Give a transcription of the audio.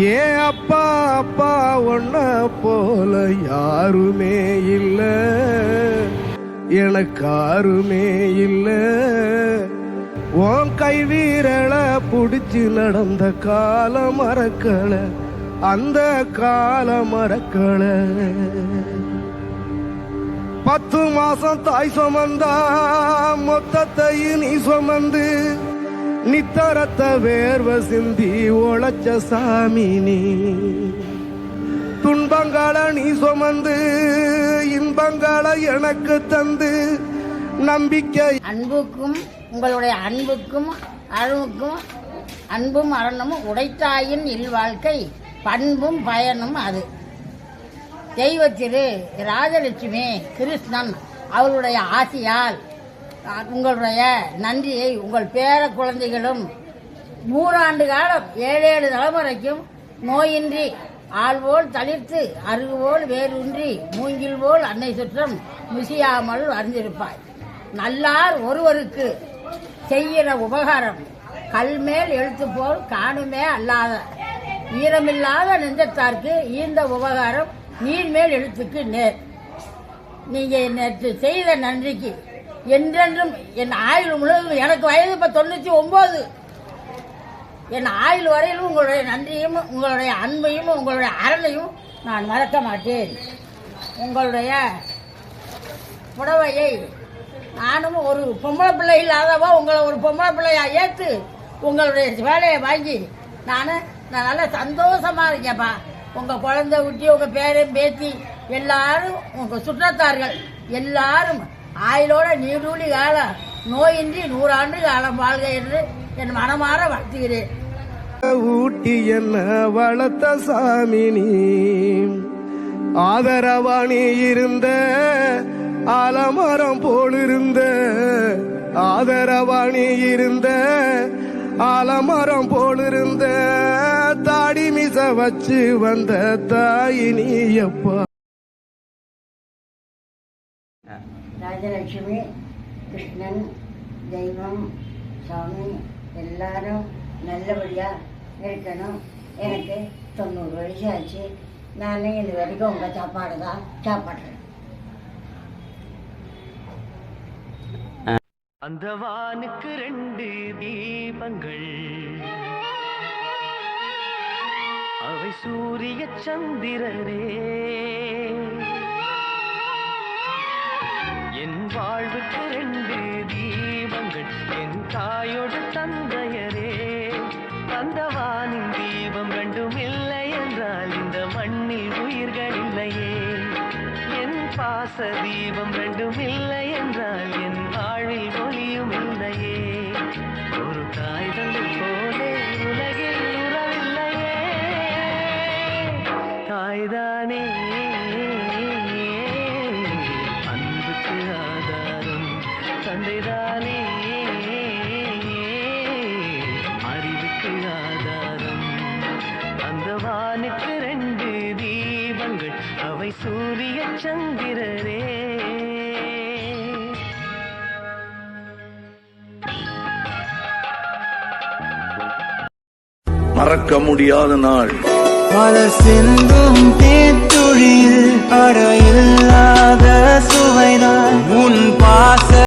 ஏ அப்பா அப்பா ஒன்ன போல யாருமே இல்ல. எனக்கு யாருமே இல்ல. உன் கை வீரல புடிச்சு நடந்த கால மறக்கல. அந்த கால மறக்கல. பத்து மாசம் தாய் சுமந்தா மொத்தத்தையும் நீ சுமந்து நித்தரத்த வேர்வ சிந்தி உழைச்ச சாமி நீ. துன்பங்கள நீ சுமந்து இன்பங்களை எனக்கு தந்து நம்பிக்கை. அன்புக்கும் உங்களுடைய அன்புக்கும் அருணுக்கும் அன்பும் அரணும் உடைத்தாயின் இல்வாழ்க்கை பண்பும் பயனும் அது. தெய்வ திரு ராஜலட்சுமி கிருஷ்ணன் அவருடைய ஆசியால் உங்களுடைய நன்றியை உங்கள் பேர குழந்தைகளும் நூறாண்டு காலம் ஏழேழு தலைமுறைக்கும் நோயின்றி ஆள்போல் தளிர்த்து அருகுபோல் வேரூன்றி மூங்கில் போல் அன்னை சுற்றம் முசியாமல் அறிந்திருப்பாய் நல்லார் ஒருவருக்கு செய்கிற உபகாரம் கல்மேல் எழுத்து போல் காணுமே அல்லாத ஈரமில்லாத நெஞ்சத்தார்க்கு ஈந்த உபகாரம் நீர்மேல் எழுத்துக்கு நேர். நீங்க நேற்று செய்த நன்றிக்கு என்றென்றும் என் ஆயுள் முழுவதும் எனக்கு வயது இப்போ தொண்ணூற்றி ஒம்பது. என் ஆயுள் வரையிலும் உங்களுடைய நன்றியும் உங்களுடைய அன்பையும் உங்களுடைய அரணையும் நான் மறக்க மாட்டேன். உங்களுடைய புடவையை நானும் ஒரு பொம்பளை பிள்ளை இல்லாதவா உங்களை ஒரு பொம்பளை பிள்ளையாக ஏற்று உங்களுடைய வேலையை வாங்கி நான் நான் நல்லா சந்தோஷமா இருக்கேன்ப்பா. உங்கள் குழந்தை ஊட்டி உங்கள் பேரன் பேத்தி எல்லாரும் உங்கள் சுற்றத்தார்கள் எல்லாரும் ஆயிலோட நீடூழி காலம் நோயின்றி நூறாண்டு காலம் வாழ்க என்று என் மனமாற வாழ்த்துகிறேன். ஊட்டி என்ன வளர்த்த சாமினி ஆதரவாணி இருந்த ஆலமரம் போலிருந்த ஆதரவாணி இருந்த ஆலமரம் போலிருந்த தாடி மிச வச்சு வந்த தாயினி எப்பா ராஜலட்சுமி கிருஷ்ணன் தெய்வம் சாமி எல்லாரும் நல்லபடியாக இருக்கணும். எனக்கு தொண்ணூறு வயசு ஆச்சு. நானே இது வரைக்கும் உங்கள் சாப்பாடு தான் சாப்பிட்றேன். அந்த வானுக்கு ரெண்டு தீபங்கள். அவை சூரிய சந்திரரே இந்த உயிர்கள் இல்லையே. என் பாச தீபம் ரெண்டும் இல்லை என்றால் என் வாழ்வில் ஒளியும் இல்லையே. ஒரு தாய் தந்தை போலே உலகில் உறவில்லையே. தாய்தானே. அன்புக்கு ஆதாரம் தந்தைதானே. அவை சூரிய சந்திரரே மறக்க முடியாத நாள். மலர் சிந்தும் தேத்துழியில் அடையில்லாத சுவைதான் உன் பாச